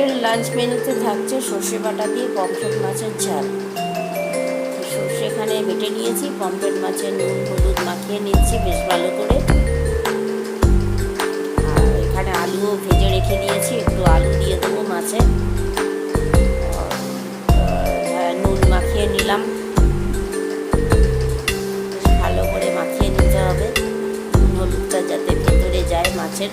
আজকের লাঞ্চ মেনুতে থাকছে সর্ষে বাটা দিয়ে পমফ্রেট মাছের ঝাল। সর্ষে এখানে বেটে নিয়েছি, পমফ্রেট মাছের নুন হলুদ মাখিয়ে নিচ্ছি, বেশ ভালো করে। আর এখানে আলুও ভেজে রেখে দিয়েছি, একটু আলু দিয়ে দেবো মাছে। নুন মাখিয়ে নিলাম। ভালো করে মাখিয়ে নিতে হবে। নুন হলুদটা যাতে ভেতরে যায় মাছের।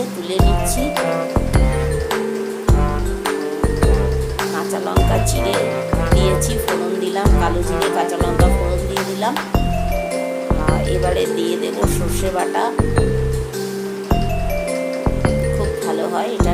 ভেজে তুলে নিচ্ছি। কাঁচা লঙ্কা চিড়ে দিয়েছি, ফোড়ন দিলাম, কালো চিড়ে কাঁচা লঙ্কা ফোড়ন দিয়ে দিলাম। এবারে দিয়ে দেব সর্ষে বাটা। খুব ভালো হয়, এটা